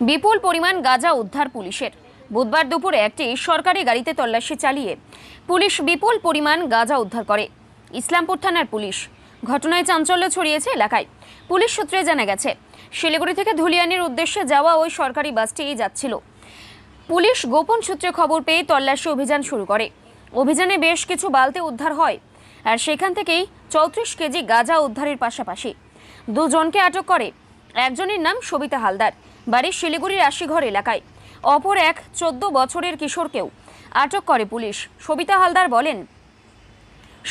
বিপুল পরিমাণ গাঁজা উদ্ধার পুলিশের। বুধবার দুপুরে একটি সরকারি গাড়িতে তল্লাশি চালিয়ে পুলিশ বিপুল পরিমাণ গাঁজা উদ্ধার করে। ইসলামপুর থানার পুলিশ। ঘটনায় চাঞ্চল্য ছড়িয়েছে এলাকায়। পুলিশ সূত্রে জানা গেছে, শিলিগুড়ি থেকে ধুলিয়ানির উদ্দেশ্যে যাওয়া ওই সরকারি বাসটি যাচ্ছিল। পুলিশ গোপন সূত্রে খবর পেয়ে তল্লাশি অভিযান শুরু করে। অভিযানে বেশ কিছু বালতি উদ্ধার হয় আর সেখান থেকেই চৌত্রিশ কেজি গাঁজা উদ্ধারের পাশাপাশি দুজনকে আটক করে। একজনের নাম সবিতা হালদার। বাড়ি শিলিগুড়ির আশিঘর এলাকায়। অপর এক চোদ্দ বছরের কিশোরকেও আটক করে পুলিশ। সবিতা হালদার বলেন,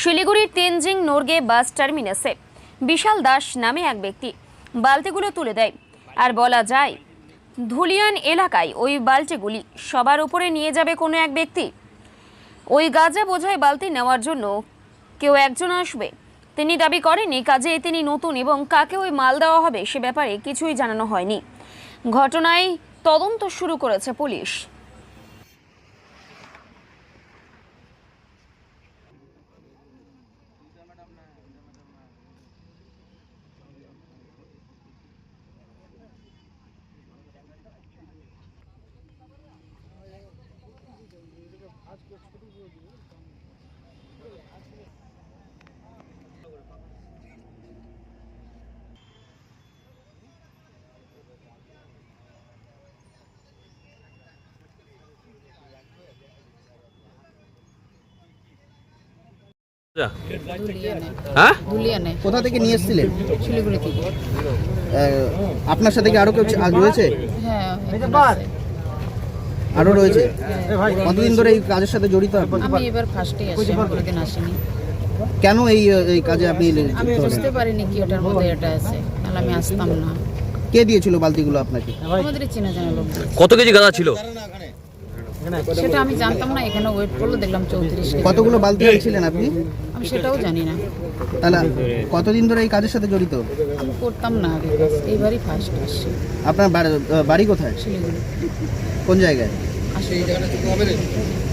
শিলিগুড়ির তেনজিং নোরগে বাস টার্মিনাসে বিশাল দাস নামে এক ব্যক্তি বালতিগুলো তুলে দেয়। আর বলা যায়, ধুলিয়ান এলাকায় ওই বালতিগুলি সবার উপরে নিয়ে যাবে কোনো এক ব্যক্তি। ওই গাঁজা বোঝায় বালতি নেওয়ার জন্য কেউ একজন আসবে। তিনি দাবি করেন কাজে তিনি নতুন এবং কাকে ওই মাল দেওয়া হবে সে ব্যাপারে কিছুই জানানো হয়নি। ঘটনায় তদন্ত শুরু করেছে পুলিশ। হ্যাঁ? কোথা থেকে নিয়ে এসেছিলেন? শিলিগুড়ি থেকে। আপনার সাথে কি আরও কেউ রয়েছে? হ্যাঁ আরও রয়েছে? কতদিন ধরে এই কাজের সাথে জড়িত আমি এবার ফার্স্টে কোনোদিন আসিনি। কেন এই এই কাজে আপনি আমি বুঝতে পারিনি কি ওটার মধ্যে এটা আছে তাহলে আমি আসতাম না। কে দিয়েছিল বালতিগুলো আপনাকে? আমাদের চেনা জানা লোক। কত কেজি গাঁদা ছিল? সেটা আমি জানতাম না এখানে ওয়েট করল দেখলাম চৌত্রিশ কতগুলো বালতি আনছিলেন আপনি? সেটাও জানি না। তাহলে কতদিন ধরে এই কাজের সাথে জড়িত? আমি করতাম না আগে। কাজ। এইবারই ফার্স্ট আসছি। আপনার বাড়ি- বাড়ি কোথায়? শিলিগুড়ি। কোন জায়গায়?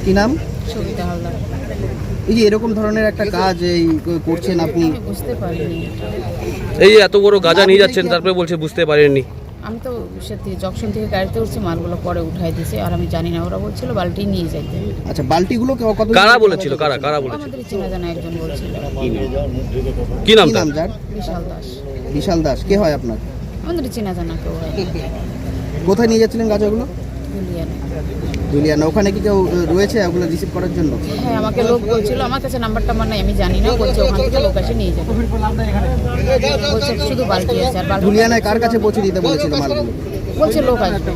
কি? নাম? সবিতা হালদার। এই যে এরকম ধরনের একটা কাজ এই করছেন আপনি। আমি বুঝতে পারিনি। এই এত বড় গাঁজা নিয়ে যাচ্ছেন তারপরে বলছে বুঝতে পারেননি। আমি তো সত্যি জংশন থেকে গাড়িতে উঠছি মালগুলো পরে উঠাই দিয়েছে আর আমি জানি না ওরা বলছিল বালতি নিয়ে যাইতে। আচ্ছা বালতিগুলো ক- কত কারা বলেছিল? কারা কারা বলেছিল? আমাদের চেনা জানা একজন বলছিল। কি নাম? কি নাম যার? বিশাল দাস। বিশাল দাস। কে হয় আপনার? আমাদের চেনা জানা কেউ হয় কোথায় নিয়ে যাচ্ছিলেন গাছগুলো দুলিয়ানা। ওখানে কি কেউ রয়েছে ওগুলো রিসিভ করার জন্য? হ্যাঁ আমাকে লোক বলছিল আমার কাছে নাম্বার টাম্বার নাই আমি জানি না বলছে ওখান থেকে লোক এসে নিয়ে যাবে। বলছে শুধু বালতি আছে আর বালতি দুলিয়ানায় কার কাছে পৌঁছে দিতে বলেছিল মালগুলো? বলছে লোক আসবে।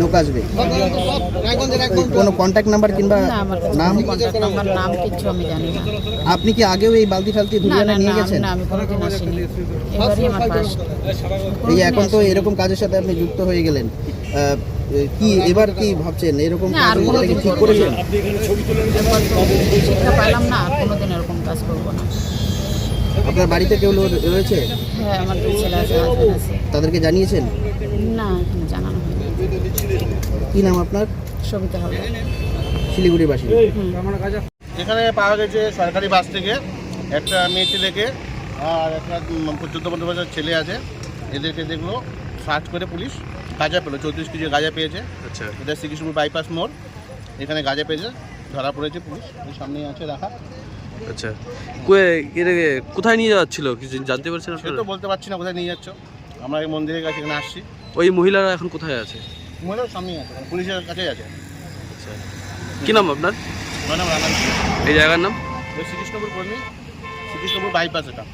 লোক আসবে। কোনো কন্ট্যাক্ট নাম্বার কিংবা না আমার কাছে নাম? নাম্বার নাম কিচ্ছু আমি জানি না। আপনি কি আগেও এই বালতি ফালতি না না নিয়ে গেছেন? না আমি কোনোদিন আসিনি। এবারই আমার ফার্স্ট এই এখন তো এরকম কাজের সাথে আপনি যুক্ত হয়ে গেলেন। কি এবার কি ভাবছেন? এরকম কাজ কি ঠিক করেছেন? শিক্ষা পাইলাম না আর কোনোদিন এরকম কাজ করব না। আপনার বাড়িতে কেউ রয়েছে? হ্যাঁ আমার দুই ছেলে আছে হাজবেন্ড আছে। তাদেরকে জানিয়েছেন? না এখানে জানানো হয়নি। কি নাম আপনার? সবিতা হবে শিলিগুড়ির বাসিন্দা এখানে পাওয়া গেছে সরকারি বাস থেকে একটা মেয়ে ছেলেকে আর একটা চোদ্দ পনেরো বছর ছেলে আছে। এদেরকে দেখল। সার্চ করে পুলিশ গাঁজা পেল চৌত্রিশ কেজি গাঁজা পেয়েছে। আচ্ছা। এটা শ্রীকৃষ্ণপুর বাইপাস মোড় এখানে গাঁজা পেয়েছে ধরা পড়েছে পুলিশ এই সামনেই আছে দেখা। আচ্ছা। কোথায় নিয়ে যাচ্ছিল কিছু জানতে পারছেন সে তো বলতে পারছি না কোথায় নিয়ে যাচ্ছ? আমরা এই মন্দিরের কাছে এখানে আসছি। ওই মহিলারা এখন কোথায় আছে? মহিলার সামনেই আছে পুলিশের কাছেই আছে। আচ্ছা। কি নাম আপনার? আমার নাম রানা এই জায়গার নাম? শ্রীকৃষ্ণপুর কর্মী শ্রীকৃষ্ণপুর বাইপাস এটা।